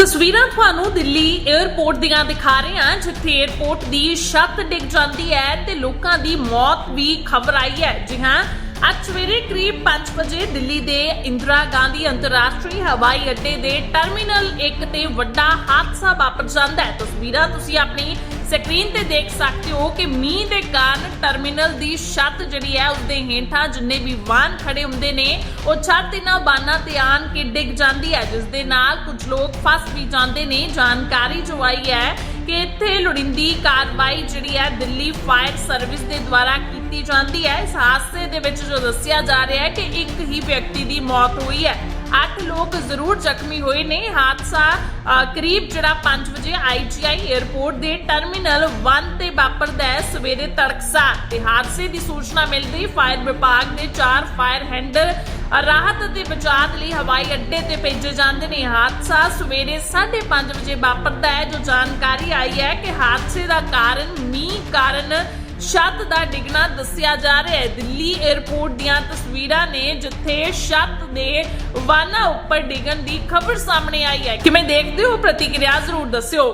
ਤਸਵੀਰਾਂ ਤੁਹਾਨੂੰ ਦਿੱਲੀ 에ਅਰਪੋਰਟ ਦੀਆਂ ਦਿਖਾ ਰਹੇ ਹਾਂ, ਜਿੱਥੇ 에ਅਰਪੋਰਟ ਦੀ ਛੱਤ ਡਿੱਗ ਜਾਂਦੀ ਹੈ ਤੇ ਲੋਕਾਂ ਦੀ ਮੌਤ ਵੀ ਖਬਰ ਆਈ ਹੈ। ਜੀ ਹਾਂ, ਅੱਜ ਸਵੇਰੇ ਕਰੀਬ 5 ਵਜੇ ਦਿੱਲੀ ਦੇ ਇੰਦਰਾ ਗਾਂਧੀ ਅੰਤਰਰਾਸ਼ਟਰੀ ਹਵਾਈ ਅੱਡੇ ਦੇ ਟਰਮੀਨਲ 1 ਤੇ ਵੱਡਾ ਹਾਦਸਾ ਵਾਪਰ ਜਾਂਦਾ ਹੈ। ਤਸਵੀਰਾਂ ਤੁਸੀਂ ਆਪਣੀ ਸਕਰੀਨ ਤੇ ਦੇਖ ਸਕਦੇ ਹੋ ਕਿ ਮੀਂਹ ਦੇ ਕਾਰਨ ਟਰਮੀਨਲ ਦੀ ਛੱਤ ਜਿਹੜੀ ਹੈ ਉਸਦੇ ਹੇਠਾਂ ਜਿੰਨੇ ਵੀ ਵਾਹਨ ਖੜੇ ਹੁੰਦੇ ਨੇ, ਉਹ ਛੱਤ ਇਹਨਾਂ ਬਾਨਾਂ ਤੇ ਆਣ ਕੇ ਡਿੱਗ ਜਾਂਦੀ ਹੈ, ਜਿਸ ਦੇ ਨਾਲ ਕੁਝ ਲੋਕ ਫਸ ਵੀ ਜਾਂਦੇ ਨੇ। ਜਾਣਕਾਰੀ ਜੋ ਆਈ ਹੈ ਕਿ ਇੱਥੇ ਲੋੜੀਂਦੀ ਕਾਰਵਾਈ ਜਿਹੜੀ ਹੈ ਦਿੱਲੀ ਫਾਇਰ ਸਰਵਿਸ ਦੇ ਦੁਆਰਾ ਕੀਤੀ ਜਾਂਦੀ ਹੈ। ਇਸ ਹਾਦਸੇ ਦੇ ਵਿੱਚ ਜੋ ਦੱਸਿਆ ਜਾ ਰਿਹਾ ਹੈ ਕਿ ਇੱਕ ਹੀ ਵਿਅਕਤੀ ਦੀ ਮੌਤ ਹੋਈ ਹੈ। 8 ਲੋਕ ਜ਼ਰੂਰ ਜ਼ਖਮੀ ਹੋਏ ਨੇ। ਹਾਦਸਾ ਕਰੀਬ ਜਿਹੜਾ 5 ਵਜੇ ਆਈਜੀਆਈ 에ਅਰਪੋਰਟ ਦੇ ਟਰਮੀਨਲ 1 ਤੇ ਵਾਪਰਦਾ ਹੈ। ਸਵੇਰੇ ਤੜਕਸਾਰ ਤੇ ਹਾਦਸੇ ਦੀ ਸੂਚਨਾ ਮਿਲਦੇ ਹੀ ਫਾਇਰ ਵਿਭਾਗ ਦੇ 4 ਫਾਇਰ ਹੈਂਡਲ ਰਾਹਤ ਅਤੇ ਬਚਾਅ ਲਈ ਹਵਾਈ ਅੱਡੇ ਤੇ ਭੇਜੇ ਜਾਂਦੇ ਨੇ। ਹਾਦਸਾ ਸਵੇਰੇ 5:30 ਵਜੇ ਵਾਪਰਦਾ ਹੈ। ਜੋ ਜਾਣਕਾਰੀ ਆਈ ਹੈ ਕਿ ਹਾਦਸੇ ਦਾ ਕਾਰਨ ਮੀਂਹ ਕਾਰਨ ਛੱਤ ਦਾ ਡਿੱਗਣਾ ਦੱਸਿਆ ਜਾ ਰਿਹਾ ਹੈ। ਦਿੱਲੀ 에ਅਰਪੋਰਟ ਦੀਆਂ ਤਸਵੀਰਾਂ ਨੇ ਜਿੱਥੇ ਛੱਤ ਦੇ ਵਾਹਨਾਂ ਉੱਪਰ ਡਿੱਗਣ ਦੀ ਖਬਰ ਸਾਹਮਣੇ ਆਈ ਹੈ। ਕਿਵੇਂ ਦੇਖਦੇ ਹੋ? ਪ੍ਰਤੀਕਿਰਿਆ ਜ਼ਰੂਰ ਦੱਸਿਓ।